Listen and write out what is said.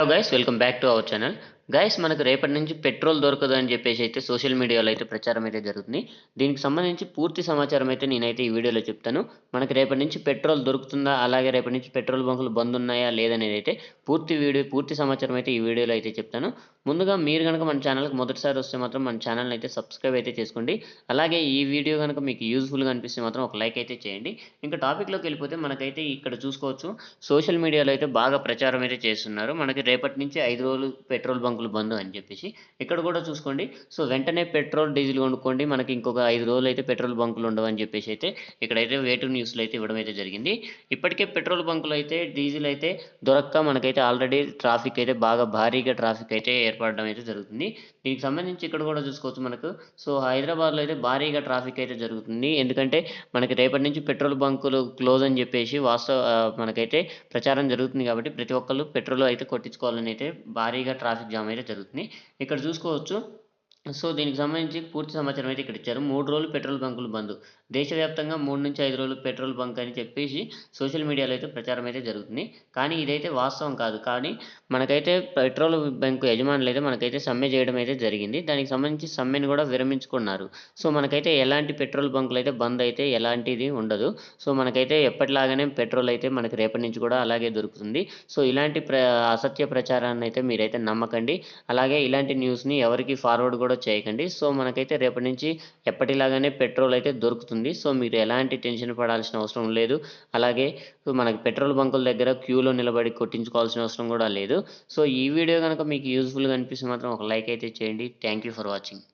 Hello guys, welcome back to our channel. Guys మనకు రేపటి నుంచి పెట్రోల్ దొరకదు అని చెప్పేసి అయితే సోషల్ మీడియాలో అయితే ప్రచారం అయితే జరుగుతుంది. దీనికి సంబంధించి పూర్తి సమాచారం అయితే నేనైతే ఈ వీడియోలో చెప్తాను. మనకి రేపటి నుంచి పెట్రోల్ దొరుకుతుందా? అలాగే రేపటి నుంచి పెట్రోల్ బంకులు బంద్ ఉన్నాయా? లేదనేది అయితే పూర్తి వీడియో పూర్తి సమాచారం అయితే ఈ వీడియోలో అయితే చెప్తాను. ముందుగా మీరు కనుక మన ఛానల్కి మొదటిసారి వస్తే మాత్రం మన ఛానల్ని అయితే సబ్స్క్రైబ్ అయితే చేసుకోండి. అలాగే ఈ వీడియో కనుక మీకు యూజ్ఫుల్గా అనిపిస్తే మాత్రం ఒక లైక్ అయితే చేయండి. ఇంకా టాపిక్లోకి వెళ్ళిపోతే మనకైతే ఇక్కడ చూసుకోవచ్చు. సోషల్ మీడియాలో అయితే బాగా ప్రచారం అయితే చేస్తున్నారు. మనకి రేపటి నుంచి ఐదు రోజులు పెట్రోల్ బంక్ బంకులు బంద్ అని చెప్పేసి. ఇక్కడ కూడా చూసుకోండి. సో వెంటనే పెట్రోల్ డీజిల్ కొనుక్కోండి. మనకి ఇంకొక ఐదు రోజులు అయితే పెట్రోల్ బంకులు ఉండవు అని చెప్పేసి అయితే ఇక్కడైతే వేటు న్యూస్లో అయితే ఇవ్వడం అయితే జరిగింది. ఇప్పటికే పెట్రోల్ బంకులు అయితే డీజిల్ అయితే దొరక్క మనకైతే ఆల్రెడీ ట్రాఫిక్ అయితే బాగా భారీగా ట్రాఫిక్ అయితే ఏర్పడడం అయితే జరుగుతుంది. దీనికి సంబంధించి ఇక్కడ కూడా చూసుకోవచ్చు మనకు. సో హైదరాబాద్లో అయితే భారీగా ట్రాఫిక్ అయితే జరుగుతుంది. ఎందుకంటే మనకి రేపటి నుంచి పెట్రోల్ బంకులు క్లోజ్ అని చెప్పేసి వాస్తవ మనకైతే ప్రచారం జరుగుతుంది కాబట్టి ప్రతి ఒక్కళ్ళు పెట్రోల్ అయితే కొట్టించుకోవాలని అయితే భారీగా ట్రాఫిక్ జామ్ అయితే జరుగుతుంది. ఇక్కడ చూసుకోవచ్చు. సో దీనికి సంబంధించి పూర్తి సమాచారం అయితే ఇక్కడ ఇచ్చారు మూడు రోజులు పెట్రోల్ బంకులు బంద్. దేశవ్యాప్తంగా మూడు నుంచి ఐదు రోజులు పెట్రోల్ బంక్ అని చెప్పేసి సోషల్ మీడియాలో అయితే ప్రచారం అయితే జరుగుతుంది. కానీ ఇదైతే వాస్తవం కాదు. కానీ మనకైతే పెట్రోల్ బంక్ యజమానులు అయితే మనకైతే సమ్మె చేయడం అయితే జరిగింది. దానికి సంబంధించి సమ్మెను కూడా విరమించుకున్నారు. సో మనకైతే ఎలాంటి పెట్రోల్ బంకులు అయితే బంద్ అయితే ఎలాంటిది ఉండదు. సో మనకైతే ఎప్పటిలాగానే పెట్రోల్ అయితే మనకి రేపటి నుంచి కూడా అలాగే దొరుకుతుంది. సో ఇలాంటి ప్ర అసత్య ప్రచారాన్ని అయితే మీరైతే నమ్మకండి. అలాగే ఇలాంటి న్యూస్ని ఎవరికి ఫార్వర్డ్ కూడా చేయకండి. సో మనకైతే రేపటి నుంచి ఎప్పటిలాగానే పెట్రోల్ అయితే దొరుకుతుంది. సో మీరు ఎలాంటి టెన్షన్ పడాల్సిన అవసరం లేదు. అలాగే మనకి పెట్రోల్ బంకుల దగ్గర క్యూలో నిలబడి కొట్టించుకోవాల్సిన అవసరం కూడా లేదు. సో ఈ వీడియో కనుక మీకు యూస్ఫుల్గా అనిపిస్తే మాత్రం ఒక లైక్ అయితే చేయండి. Thank you for watching.